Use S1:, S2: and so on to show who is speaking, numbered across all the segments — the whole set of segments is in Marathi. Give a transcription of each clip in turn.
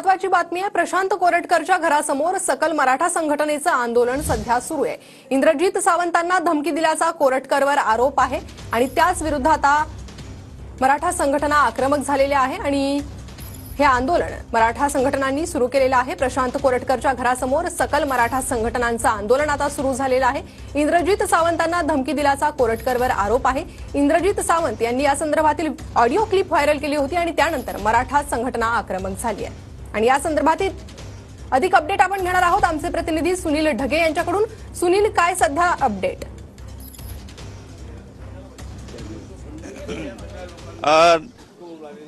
S1: महत्वाची बातमी आहे. प्रशांत कोरटकरच्या घरासमोर सकल मराठा संघटनेचं आंदोलन सध्या सुरू आहे. इंद्रजित सावंतांना धमकी दिल्याचा कोरटकरवर आरोप आहे आणि त्याच विरुद्ध आता मराठा संघटना आक्रमक झालेल्या आहे आणि हे आंदोलन मराठा संघटनांनी सुरू केलेलं आहे. प्रशांत कोरटकरच्या घरासमोर सकल मराठा संघटनांचं आंदोलन आता सुरू झालेलं आहे. इंद्रजित सावंतांना धमकी दिल्याचा कोरटकरवर आरोप आहे. इंद्रजित सावंत यांनी या संदर्भातील ऑडिओ क्लिप व्हायरल केली होती आणि त्यानंतर मराठा संघटना आक्रमक झाली आहे. आणि या संदर्भातील अधिक अपडेट आपण घेणार आहोत. आमचे प्रतिनिधी सुनील ढगे यांच्याकडून. सुनील काय सध्या अपडेट?
S2: अ,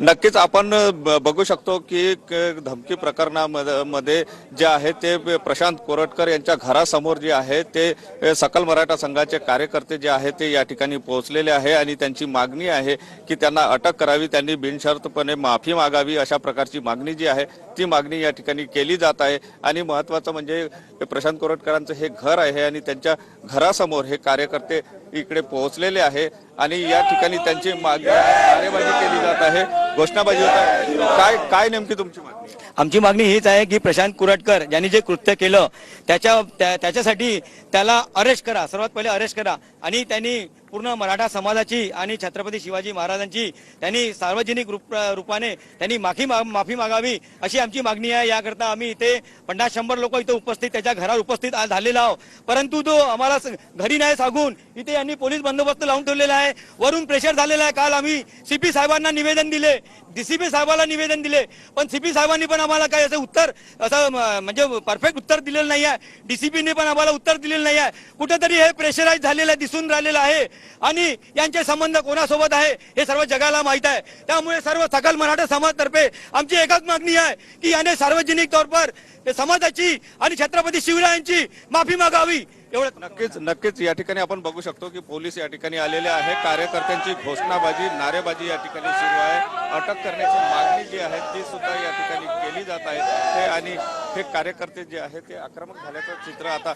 S2: नक्कीच आपण ब- बघू शकतो की धमकी प्रकरणामध्ये जे आहे ते प्रशांत कोरटकर यांच्या घरासमोर जे आहे ते सकल मराठा संघाचे कार्यकर्ते जे आहे ते या ठिकाणी पोहोचलेले आहे आणि त्यांची मागणी आहे की त्यांना अटक करावी त्यांनी बिनशर्तपणे माफी मागावी अशा प्रकारची मागणी जी आहे ती मागणी या ठिकाणी केली जात आहे. आणि महत्त्वाचं म्हणजे प्रशांत कोरटकरांचं हे घर आहे आणि त्यांच्या घरासमोर हे कार्यकर्ते इकडे पोहोचलेले आहे आणि या ठिकाणी त्यांची मागणी कार्यवाही केली जात आहे. घोषणाबाजी होत आहे. काय काय नेमकी तुमची मागणी?
S3: आमची मागणी हीच आहे की प्रशांत कुरटकर यांनी जे कृत्य केलं त्याच्या त्या- त्याच्यासाठी त्याला अरेस्ट करा. सर्वात पहिले अरेस्ट करा. आणि त्यांनी पूर्ण मराठा समाजाची आणि छत्रपती शिवाजी महाराजांची त्यांनी सार्वजनिक रूप रूपाने त्यांनी माफी मा- माफी मागावी अशी आमची मागणी आहे. याकरता आम्ही इथे पन्नास शंभर लोक इथे उपस्थित त्याच्या घरावर उपस्थित झालेला झालेलो आहोत. परंतु तो आम्हाला घरी नाही सांगून इथे यांनी पोलीस बंदोबस्त लावून ठेवलेला आहे. वरून प्रेशर झालेला आहे. काल आम्ही सीपी साहेबांना निवेदन दिले. डीसीपी साहेबाला निवेदन दिले. पण सीपी साहेबांनी पण आम्हाला काही असं उत्तर असं म्हणजे परफेक्ट उत्तर दिलेलं नाही आहे. डीसीपीने पण आम्हाला उत्तर दिलेलं नाही आहे. कुठेतरी हे प्रेशराईज झालेलं आहे, दिसून राहिलेलं आहे. आणि यांचे संबंध कोणासोबत आहे हे सर्व जगाला माहीत आहे. त्यामुळे सर्व सकल मराठा समाजतर्फे आमची एकच मागणी आहे की याने सार्वजनिक तौर पर समाजाची आणि छत्रपती शिवरायांची माफी मागावी. एवढं
S2: नक्कीच नक्कीच. या ठिकाणी आपण बघू शकतो की पोलीस या ठिकाणी आलेले आहे कार्यकर्त्यांची घोषणाबाजी नारेबाजी या ठिकाणी सुरू आहे. अटक करण्याची मागणी जी आहे ती सुद्धा या ठिकाणी केली जात आहे. हे आणि हे कार्यकर्ते जे आहे ते आक्रमक झाल्याचं चित्र आता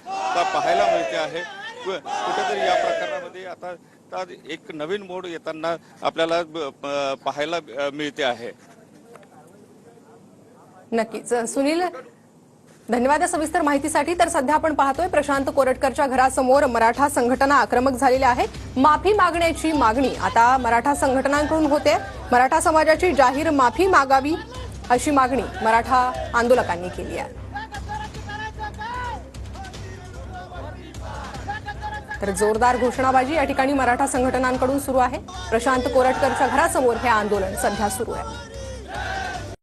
S2: पाहायला मिळते आहे. कुठेतरी या प्रकरणामध्ये आता एक नवीन मोड येताना आपल्याला पाहायला मिळते आहे.
S1: नक्कीच. सुनील धन्यवाद या सविस्तर माहितीसाठी. तर सध्या आपण पाहतोय प्रशांत कोरटकरच्या घरासमोर मराठा संघटना आक्रमक झालेल्या आहे माफी मागण्याची मागणी. आता मराठा संघटनांकडून होते. मराठा समाजाची जाहीर माफी मागावी अशी मागणी मराठा आंदोलकांनी केली आहे. तर जोरदार घोषणाबाजी या ठिकाणी मराठा संघटनांकडून सुरू आहे. प्रशांत कोरटकरच्या घरासमोर हे आंदोलन सध्या सुरू आहे.